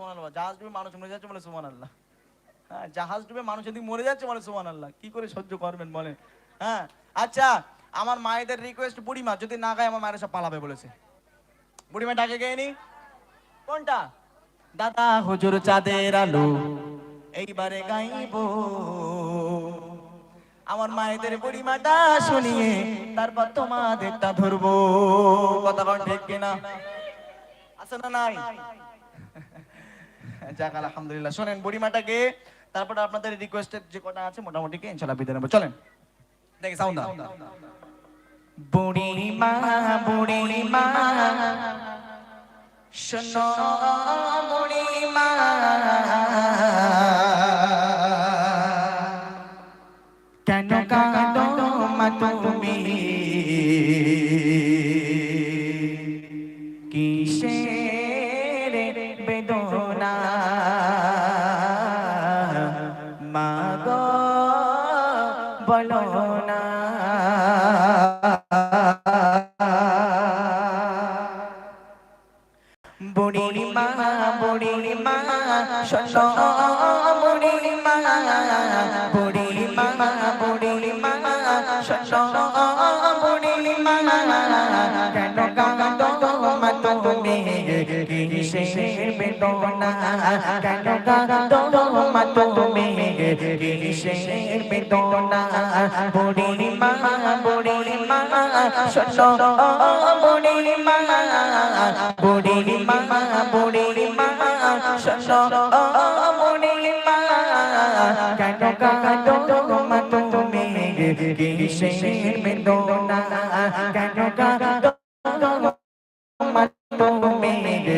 সুমান আল্লাহ জাহাজ ডুবে মানুষ মরে যাচ্ছে বলে সুমান আল্লাহ হ্যাঁ জাহাজ ডুবে মানুষ যদি মরে যাচ্ছে বলে সুমান আল্লাহ কি করে সহ্য করবেন বলেন? হ্যাঁ আচ্ছা আমার মায়েদের রিকোয়েস্ট বুড়িমা যদি না গায়, আমার মায়ের সব পালাবে বলেছে। বুড়িমা ডাকে গেয়নি কোনটা? দাদা, হুজুর চাঁদের আলো, এইবারে গাইব। আমার মায়েদের বুড়িমাটা শুনিয়ে তারপর তোমাদেরটা ধরবো। কথা ঠিক কিনা? আছে না নাই? যাক, আলহামদুলিল্লাহ। শোনেন, বুড়িমাটাকে তারপর আপনাদের রিকোয়েস্টেড যে কটা আছে, মোটামুটি কে? ইনশাআল্লাহ বিদায় নেব। চলেন। দেখি সাউন্ড বুড়িমা বুড়িমা, শোনো বুড়িমা। কেন কাঁদো মা তুমি? কিসের বেদনা কেন কাঁদো তুমি কিসের বেদনা বুড়ি মা বুড়ি মা শোনো বুড়ি মা বুড়ি মা বুড়ি মা শোনো বুড়ি মা কেন কাঁদো তুমি কিসের বেদনা কেন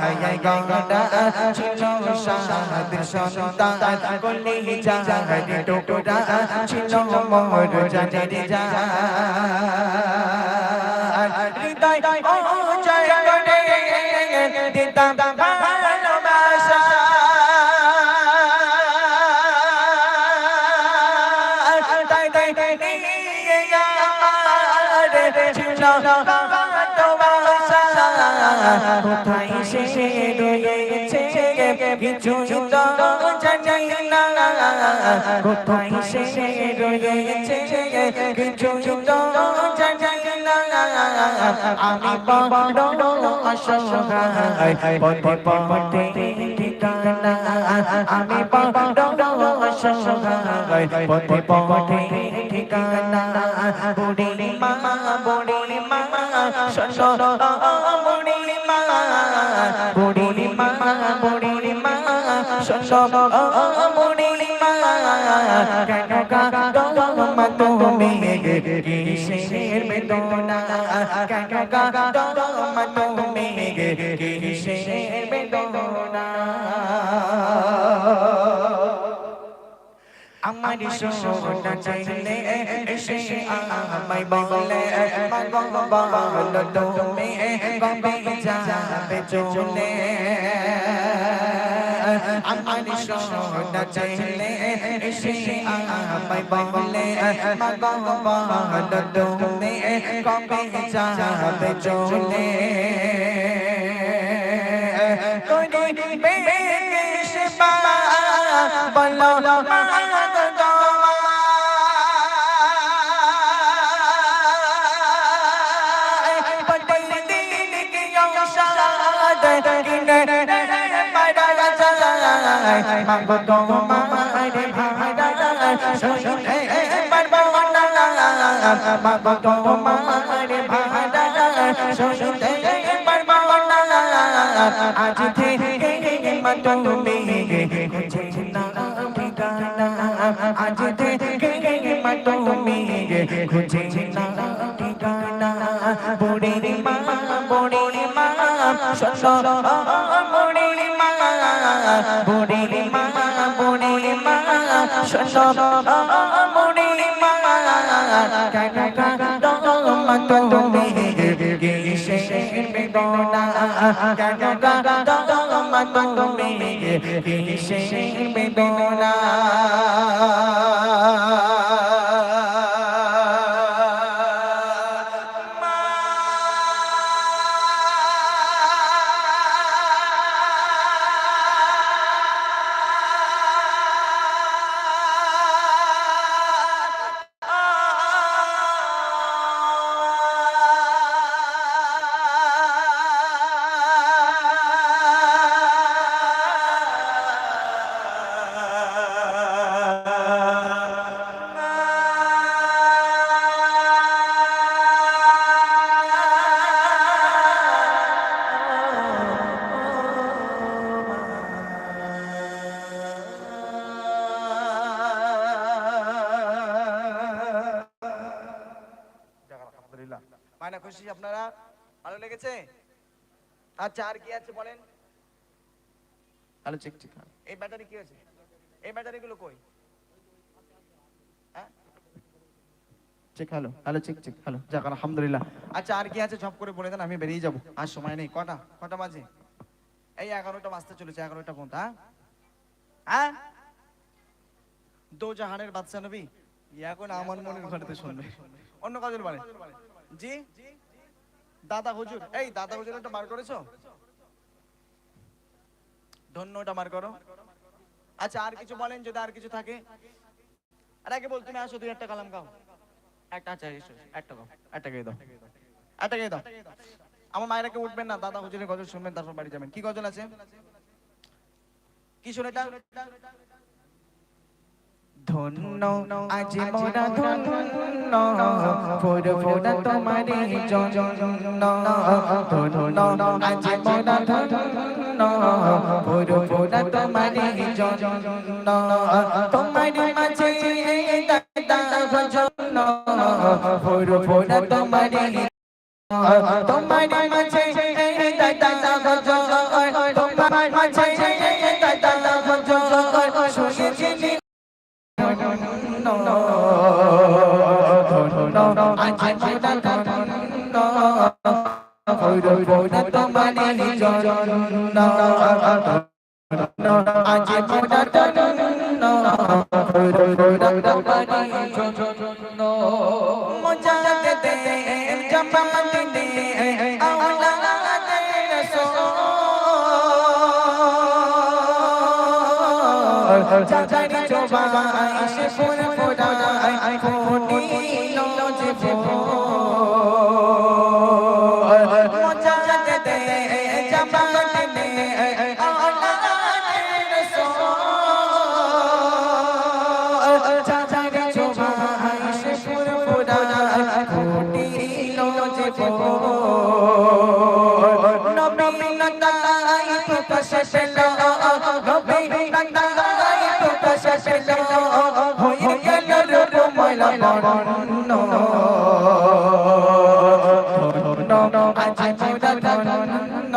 hai con đã chim non sa từ tay tay con đi cha hai đi đâu đâu đã chim non mong hồi rồi cha cha đi cha đi tay ô tay tay đi đi tam tam Hãy subscribe cho kênh Ghiền Mì Gõ Để không bỏ lỡ những video hấp dẫn কোথায় সে রয়েছে? কিছু তো জানি না। কোথায় সে রয়েছে? কিছু তো জানি না। আমি বড় অসহায়, পথে ঠিকানা আমি বড় অসহায়, পথে পথে ঠিকানা বুড়ি মা বুড়ি মা, শোনো, বুড়ি মা বুড়ি মা বুড়ি মা শোনো বুড়ি মা কেন কাঁদো মা তুমি কিসের বেদনা? কেন কাঁদো মা তুমি কিসের বেদনা? আমার সোনা চাইলে এসে আমায় বলে বলো তুমি কবে যাবে চলে আমার সোনা চাইলে এসে আমায় বলে বলো তুমি কবে যাবে চলে করিবে সেবা বলো মাগো তোমার ভাড়া শুনতে পারব না মাগো তোমার ভাড়া শুনতে পারব না আজ থেকে মা তুমি খুঁজে না ঠিকানা আজ থেকে মা তুমি খুঁজে না ঠিকানা বুড়ি মা বুড়ি মা শোনো বুড়ি মা বুড়ি মা বুড়ি মা শোনো বুড়ি মা কেন কাঁদো মা তুমি কিসের বেদনা, কেন কাঁদো তুমি কিসের বেদনা। মায়না খুশি আপনারা? ভালো লেগেছে? আচ্ছা আর কি আছে বলেন? চেক এই ব্যাটারি কি আছে এই ব্যাটারি গুলো কই? হ্যাঁ? Check hello hello check check hello যাক আলহামদুলিল্লাহ। আচ্ছা আর কি আছে? ঝপ করে বলে দেন আমি বেরিয়ে যাব। আর সময় নেই। কটা? কটা বাজে? এই এগারোটা বাজতে চলেছে এগারোটা পর্যন্ত হ্যাঁ? হ্যাঁ? দো জাহানের বাদশা নবী? এখন আমার মনের ঘরেতে শুনবে। অন্য বলে। জি? দাদা হুজুর, এই দাদা হুজুর একটা বার করেছ? ধন্য ওটা বার করো। আচ্ছা আর কিছু বলেন যদি আর কিছু থাকে? আর আগে বল, তুমি আসো, দুই একটা কালাম গাও একটা আচ্ছা একটা গাও একটা গেয়ে দাও, একটা গেয়ে দাও। আমার মায়েরা কেউ উঠবেন না, দাদা হুজুরের গজল শুনবেন, তারপর বাড়ি যাবেন। কি গজল আছে? কি শুনে এটা? ধন্য আজ মোরা ধন্য ফুর ফুরা তোমারে জন্য ধন্য আজ মোরা ধন্য ফুর ফুরা তোমারে জন্য তোমারে মাঝে দাদা ভজন ফুর ফুরা তোমারে তোমারে মাঝে চাচারি চোবা সে ফুল ফুটি লজে ফো মজা হয়ে গেল রূপমলা বর্ণ আজ মোরা ধন্য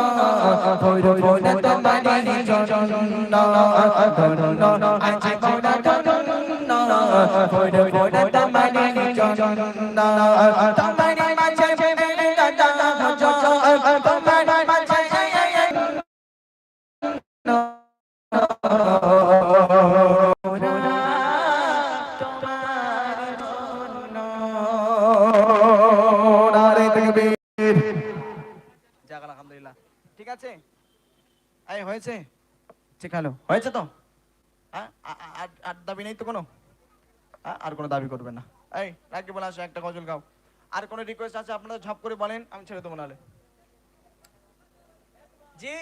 ভৈর ভৈর তোমারি জন্য ধন্য আজ মোরা ধন্য ভৈর ভৈর তোমারি জন্য হ্যালো হয়েছে তো? হ্যাঁ? আর- দাবি নেই তো কোনো? হ্যাঁ? আর কোনো দাবি করবেন না। এই, রাখি বলে আসো, একটা গজল গাও আর কোনো রিকোয়েস্ট আছে? আপনারা ঝপ করে বলেন, আমি ছেড়ে দেবো নাহলে। জি?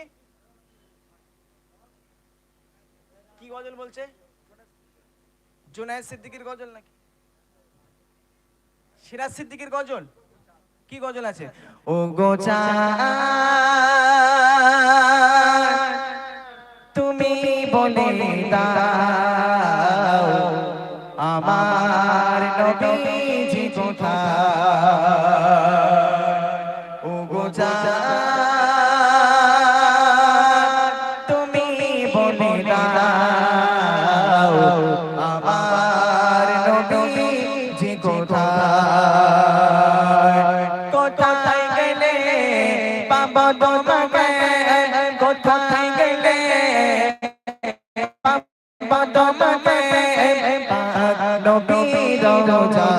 কি গজল বলছে? জুনায়েদ সিদ্দিকীর গজল নাকি? সিরাজ সিদ্দিকির গজল? কি গজল আছে? ও গোচা বলে দাও, আমার নবীজি কোথায়? ও তুমি বলে দাও, আমার নবীজি কোথায়? কোথায় গেলে বাবা তোমাকে? তোমাকে নবীর রোজা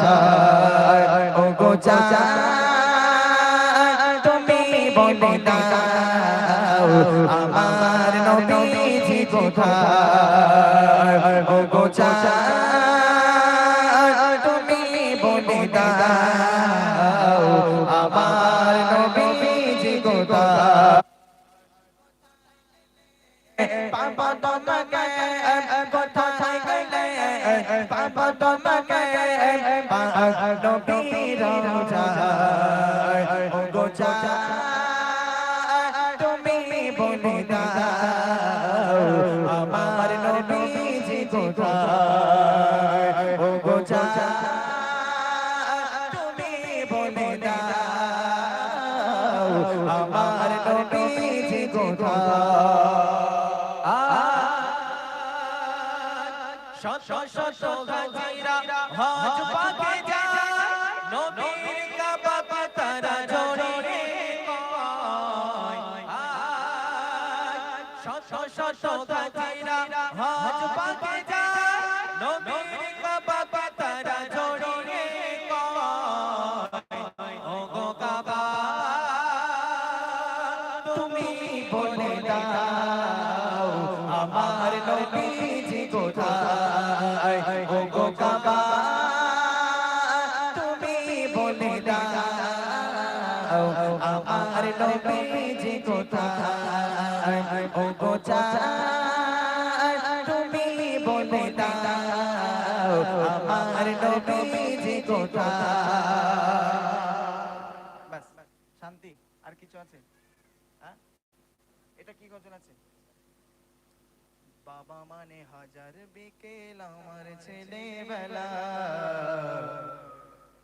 ও গোজা তুমি বলে দাও আমার নবীজি কোথায় ও গোজা তুমি বলে দাও আমার নবীজি কোথায় বাবা তোমাকে নবীর রোজা শত শত হাজিরা হজ পাকে যায়। নবীর কাবা তারা জড়িয়ে কয় ও গো কাবা, তুমি বলে দাও, আমার নবীজি কোথায়? গো কাবা আমার নবীজি কোথায়? ও গো তুমি বলে দাও আমার নবীজি কোথায়? ব্যাস শান্তি আর কিছু আছে? হ্যাঁ? এটা কি গজল আছে? বাবা মানে হাজার বিকেল আমার ছেলেবেলা।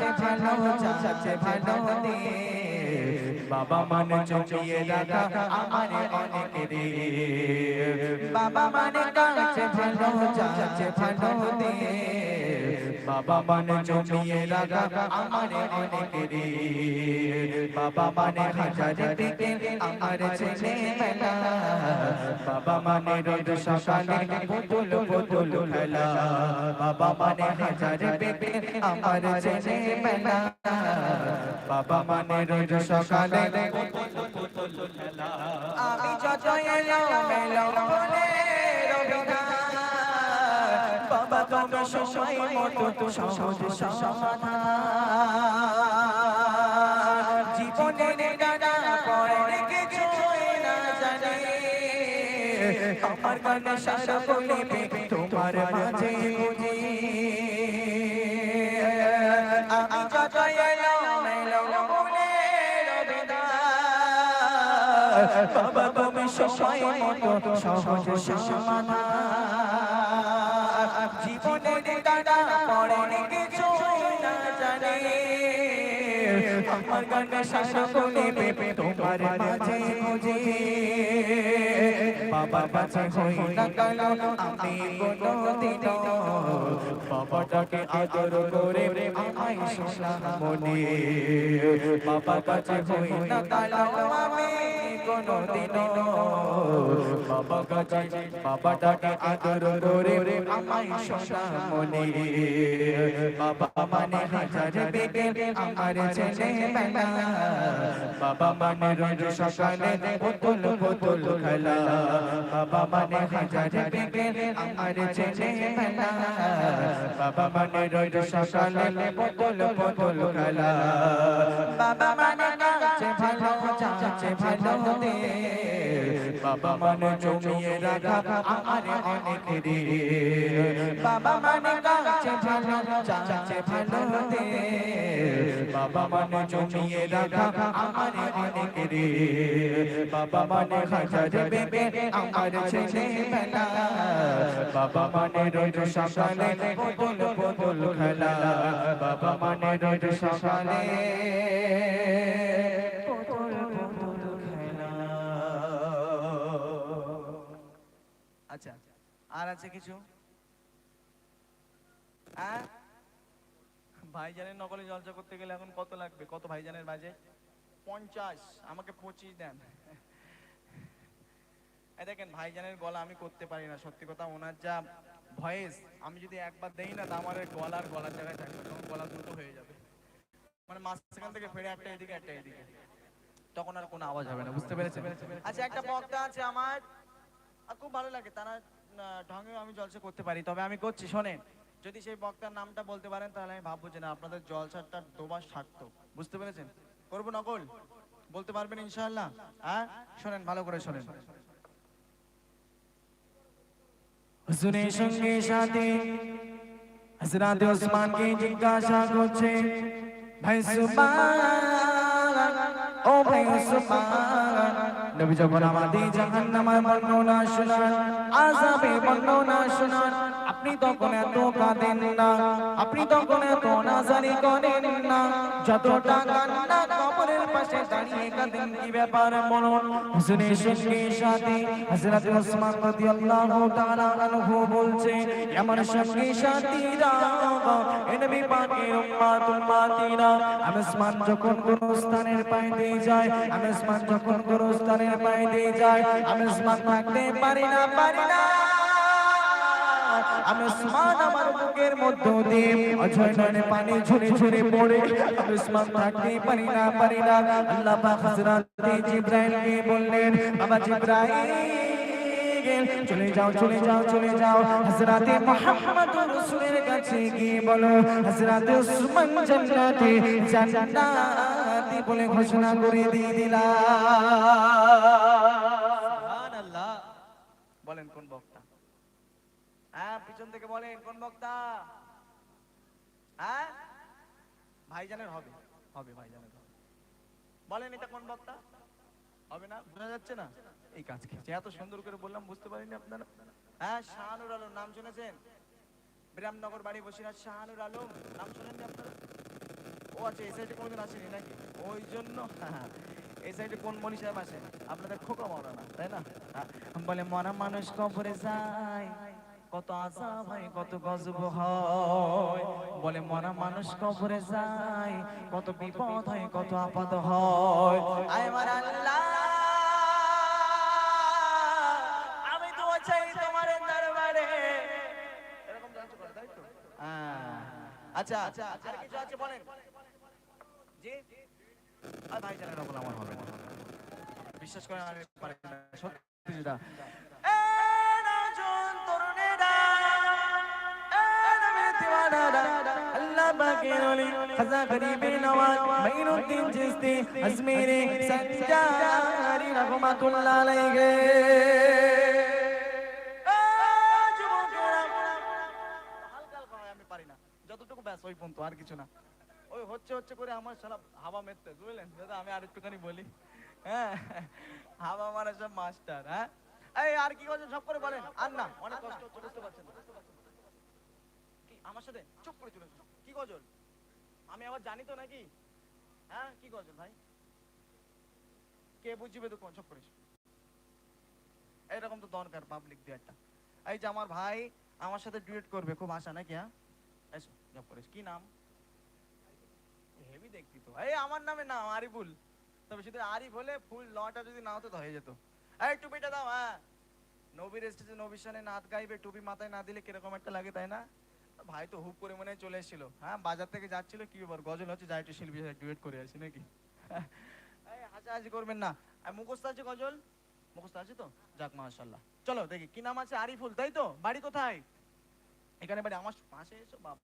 কাছে ভালো চাচ্ছে ভালো বাবা মানে চমিয়ে রাখা আমার অনেক রে। বাবা মানে কাছে ভালো চাচ্ছে ভালো দিয়ে বাবা মানে জমিয়ে রাখা আমার অনেক রে বাবা মানে হাজার দিকে আমার ছেলে বাবা মানে রোজ সকালে পুতুল পুতুল খেলা। বাবা মানে হাজার আমার ছেলে বাবা মানে সকালে পুতুল পুতুল খেলা। আমি যত বলে বাবা তুমি সময় মতো সহজ সমাধান। জীবনের ডানা পড়ে কিছু না জানে। আমার গানে তোমার বাবা তুমি সময় মতো সহজ সমাধান। জীবনের দাদা পড়ে কিছু। আমার গানে শাসা বলে পেপে তোমার মাঝে খুঁজে। বাবা বাছা হই না কালো আমি কোনো দিন বাবাটাকে আদর করে আমায় শোনা মনে। বাবা কাছে হই না কালো আমি কোনো দিন বাবা কাছে, বাবাটাকে আদর করে আমায় শোনা মনে। বাবা মানে হাজার বেগে আমার ছেলে বেলা বাবা মানে রোজ সকালে বোতল বোতল খেলা। বাবা মানে হাজার বেগে আমার ছেলে বেলা বাবা মানে রোজ সকালে বোতল বোতল খেলা। বাবা মানে ভালো দে বাবা মানে জমিয়ে রাখা আমার অনেক রে বাবা মানে কাছে ভালো, চাচে ভালো দে বাবা মানে জমিয়ে রাখা আমার অনেক বাবা মানে হাজার বেবে আমার ছেলে বেলা বাবা মানে রোজ সকালে বদল বদল খেলা। বাবা মানে রোজ সকালে আর আছে কিছু? হ্যাঁ? ভাইজানের নকলে জলসা করতে গেলে এখন কত লাগবে? কত ভাইজানের বাজে? পঞ্চাশ। আমাকে পঁচিশ দেন। দেখেন ভাইজানের গলা আমি করতে পারি না। সত্যি কথা ওনার যা ভয়েস আমি যদি একবার দেই না তা আমার গলার গলার জায়গায় থাকবে তখন গলা দুটো হয়ে যাবে। মানে মাঝখান থেকে ফেরে একটা এদিকে একটা এদিকে। তখন আর কোনো আওয়াজ হবে না। বুঝতে পেরেছেন? আচ্ছা একটা বক্তা আছে আমার। খুব ভালো লাগে তারা আহ, ঢঙে আমি জলসা করতে পারি। তবে আমি করছি শোনেন যদি সেই বক্তার নামটা বলতে পারেন তাহলে আমি ভাববো যে না আপনাদের জলসাটা দোবাস থাকতো বুঝতে পেরেছেন? করব নকল? বলতে পারবেন ইনশাআল্লাহ? হ্যাঁ? শোনেন ভালো করে শোনেন। হুজুরের সঙ্গে সাথে হযরত ওসমানকে জিজ্ঞাসা করছে ভাই সুবহান ও ভাই সুবহান। নবী যখন আমাদের জাহান্নামের বর্ণনা শোনান আযাবে বর্ণনা শোনান, আপনি তখন এত কাঁদেন না, আপনি তখন এত নাজারি করেন না, যতটা কান্না কবরের পাশে দাঁড়িয়ে কাঁদেন কি ব্যাপার? হুজুরের সঙ্গে সাথে হযরত ওসমান রাদিয়াল্লাহু তাআলা আনহু বলছে, আমার সঙ্গে এ নবী পাকের উম্মত আমি ওসমান যখন কোন স্থানের পায়ে দিয়ে যায় আমি ওসমান যখন কোন স্থানের পায়ে দিয়ে যায় আমি ওসমান থাকতে পারি না পারি না। আমি ওসমান আমার বুকের মধ্য দিয়ে অজয় নয়নে পানি ঝরে ঝরে পড়ে। আমি ওসমান থাকতে পারি না পারি না। আল্লাহ পাক হযরত জিবরাইলকে বললেন, বাবা জিবরাইল, চলে যাও চলে যাও চলে যাও। হযরতে মুহাম্মদ রাসূলের কাছে গিয়ে বলো, হযরতে উসমান জান্নাতে জান্নাতি বলে ঘোষণা করে দিয়ে দিলাম। সুবহানাল্লাহ। বলেন কোন বক্তা হ্যাঁ পিছন থেকে বলেন, কোন বক্তা? হ্যাঁ? ভাইজানের হবে হবে ভাইজানের বলেন এটা কোন বক্তা? হবে না? বোঝা যাচ্ছে না? এই কাজ খেয়েছে এত সুন্দর করে বললাম, বুঝতে পারিনি আপনারা। হ্যাঁ শাহানুর আলম, নাম শুনেছেন? বিরামনগর বাড়ি বসিরহাট শাহানুর আলম, নাম শুনেননি আপনারা? ও আচ্ছা এই সাইডে কোনোদিন আসেনি নাকি? ওই জন্য, এই সাইডে কোন মনি সাহেব আসেন? আপনাদের খোকা না তাই না? বলে, মরা মানুষ কবরে যায়। কত আজাব হয়, কত গজব হয়। বলে, মরা মানুষ কবরে যায়, কত বিপদ হয়, কত আপদ হয়। আয় আমি চাই তোমার। আচ্ছা আচ্ছা আর কিছু আছে বলেন? জি? আর ভাই জানেন আমার হবে বিশ্বাস করেন আমি পারি না। সত্যি। পাকের ওলি, খাজা গরিবে নওয়াজ, মাইনুদ্দিন চিশতি, আজমিরি, সঞ্জারি, রহমাতুল্লাহ আলাইহি। যতটুকু ব্যাস ওই পর্যন্ত আর কিছু না। ওই হচ্ছে হচ্ছে করে আমার সারা হাওয়া মেরতে বুঝলেন? দাদা আমি আর একটুখানি বলি। হ্যাঁ হাওয়া মারা সব মাস্টার হ্যাঁ? এই আর কি করছেন? সব করে বলেন। আর না অনেক কষ্ট হচ্ছে বুঝতে পারছেন আমার সাথে? চুপ করে চলে। কি গজল? আমি আবার জানি তো নাকি? হ্যাঁ কি গজল ভাই? কে বুঝবে তো কোন? চুপ করে এসো। এইরকম তো দরকার পাবলিক দিয়ে একটা। এই যে আমার ভাই আমার সাথে ডুয়েট করবে, খুব আশা নাকি হ্যাঁ? এসো জব করে এসো। কি নাম? হেভি দেখতি তো। এই আমার নামে নাম, আরিফুল। তবে শুধু আরিফ হলে ফুল লটা যদি না হতো তো হয়ে যেত। এই টুপিটা দাও হ্যাঁ। নবীর স্টেজে নবীর সামনে নাচ গাইবে, টুপি মাথায় না দিলে কীরকম একটা লাগে, তাই না? ভাই তো হুপ করে মনে চলে এসেছিল। হ্যাঁ বাজার থেকে যাচ্ছিল কি ব্যাপার? গজল হচ্ছে যাই একটু শিল্পী ডুয়েট করে আসি নাকি? এই হাসাহাসি করবেন না। আর মুখস্থ আছে গজল? মুখস্থ আছে তো? যাক মাশাল্লাহ চলো দেখি কি নাম আছে? আরিফুল তাই তো? বাড়ি কোথায়? এখানে বাড়ি আমার পাশে এসো বাপ।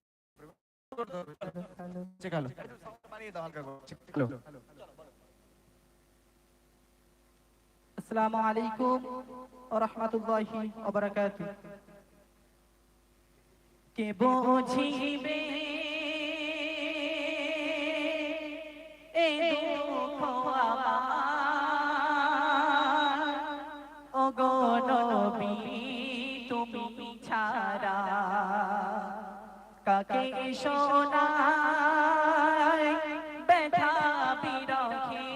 আসসালামু আলাইকুম ওয়া রাহমাতুল্লাহি ওয়া বারাকাতুহু। কে বুঝিবে? এই দুঃখ আমার। ও গো তুমি ছাড়া কাকে শোনায় ব্যথা বিরহে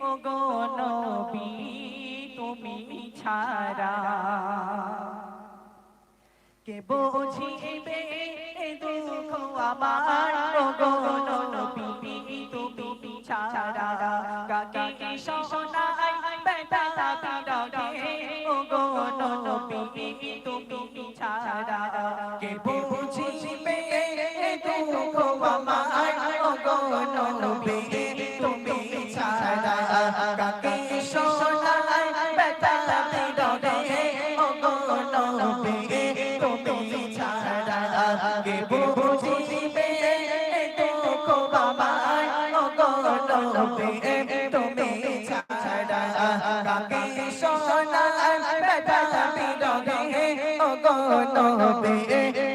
ও গো নবী, তুমি ছাড়া কে বোঝিবে? এ দুঃখ আমার ও গো নবী তুমি ছাড়া কাকে শোনায়? ব্যথা বিরহে ও গো নবী তুমি ছাড়া নবী তুমি ছাড়া কাকে শোনায় ব্যথা বিরহে ও গো নবী